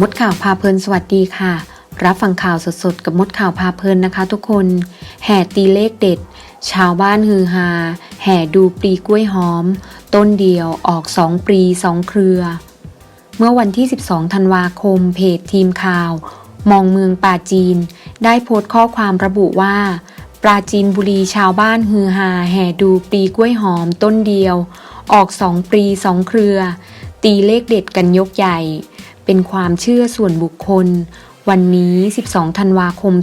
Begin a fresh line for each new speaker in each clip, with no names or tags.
มดข่าวพาเพลินสวัสดีค่ะ รับฟังข่าวสดๆ กับมดข่าวพาเพลินนะคะ ทุกคน แห่ตีเลขเด็ด ชาวบ้านฮือฮา แห่ดูปลีกล้วยหอม ต้นเดียวออกสองปลีสองเครือ เมื่อวันที่ 12 ธันวาคม เพจทีมข่าว มองเมืองปราจีน ได้โพสต์ข้อความระบุว่า ปราจีนบุรีชาวบ้านฮือฮา แห่ดูปลีกล้วยหอม ต้นเดียว ออกสองปลีสองเครือ ตีเลขเด็ดกันยกใหญ่ เป็นความเชื่อส่วนบุคคล วันนี้ 12 ธันวาคม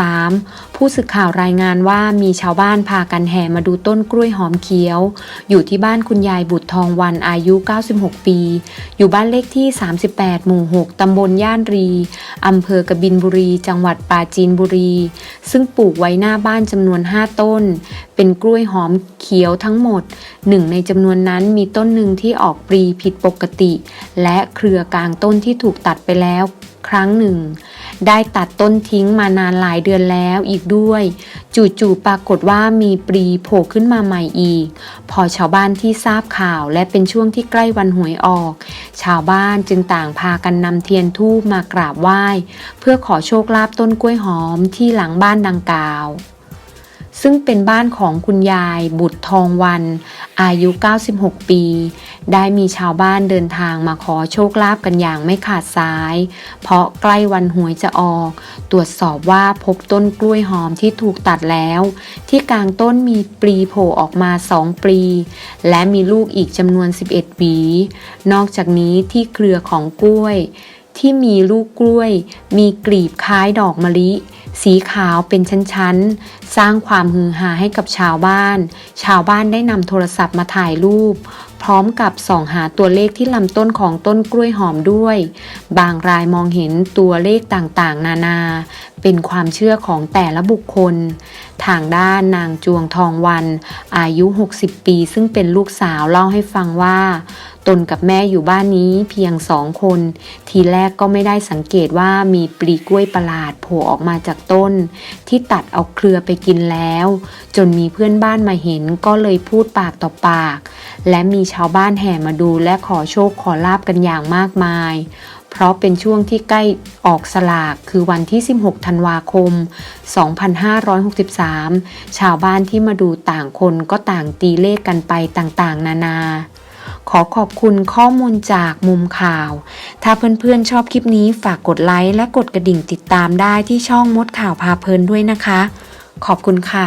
2563 ผู้สื่อข่าวรายงานว่ามีชาวบ้านพากันแห่มาดูต้นกล้วยหอมเขียว อยู่ที่บ้านคุณยายบุตรทองวันอายุ 96 ปี อยู่บ้านเลขที่ 38 หมู่ 6 ตำบลย่านรี อำเภอกบินบุรี จังหวัดปราจีนบุรี ซึ่งปลูกไว้หน้าบ้านจำนวน 5 ต้น เป็นกล้วยหอมเขียวทั้งหมด หนึ่งในจำนวนนั้นมีต้นหนึ่งที่ออกปลีผิดปกติ และเครือกลางต้นที่ถูกตัดไปแล้ว ครั้งหนึ่ง ได้ตัดต้นทิ้งมานานหลายเดือนแล้วอีกด้วย จู่ๆปรากฏว่ามีปลีโผล่ขึ้นมาใหม่อีก พอชาวบ้านที่ทราบข่าวและเป็นช่วงที่ใกล้วันหวยออก ชาวบ้านจึงต่างพากันนำเทียนธูปมากราบไหว้ เพื่อขอโชคลาภต้นกล้วยหอมที่หลังบ้านดังกล่าวซึ่งเป็นบ้านของคุณยายบุตรทองวัน อายุ 96 ปี ได้มีชาวบ้านเดินทางมาขอโชคลาภกันอย่างไม่ขาดสาย เพราะใกล้วันหวยจะออก ตรวจสอบว่าพบต้นกล้วยหอมที่ถูกตัดแล้ว ที่กลางต้นมีปลีโผล่ออกมาสองปลี และมีลูกอีกจำนวน 11 หวี นอกจากนี้ที่เครือของกล้วย ที่มีลูกกล้วย มีกลีบคล้ายดอกมะลิ สีขาวเป็นชั้นๆ สร้างความฮือฮาให้กับชาวบ้าน ชาวบ้านได้นำโทรศัพท์มาถ่ายรูป พร้อมกับส่องหาตัวเลขที่ลำต้นของต้นกล้วยหอมด้วย บางรายมองเห็นตัวเลขต่างๆ นานา เป็นความเชื่อของแต่ละบุคคล ทางด้านนางจวงทองวัน อายุ 60 ปี ซึ่งเป็นลูกสาวเล่าให้ฟังว่า ตนกับแม่อยู่บ้านนี้เพียงสองคน ทีแรกก็ไม่ได้สังเกตว่ามีปลีกล้วยประหลาดโผล่ออกมาจากต้น ที่ตัดเอาเครือไปกินแล้ว จนมีเพื่อนบ้านมาเห็นก็เลยพูดปากต่อปาก และมีชาวบ้านแห่มาดูและขอโชคขอลาบกันอย่างมากมาย เพราะเป็นช่วงที่ใกล้ ออกสลากคือวันที่ 16 ธันวาคม 2563 ชาวบ้านที่มาดูต่างคนก็ต่างตีเลขกันไปต่างๆ นานา ขอขอบคุณข้อมูลจากมุมข่าว ถ้าเพื่อนๆชอบคลิปนี้ฝากกดไลค์และกดกระดิ่งติดตามได้ที่ช่องมดข่าวพาเพลินด้วยนะคะ ขอบคุณค่ะ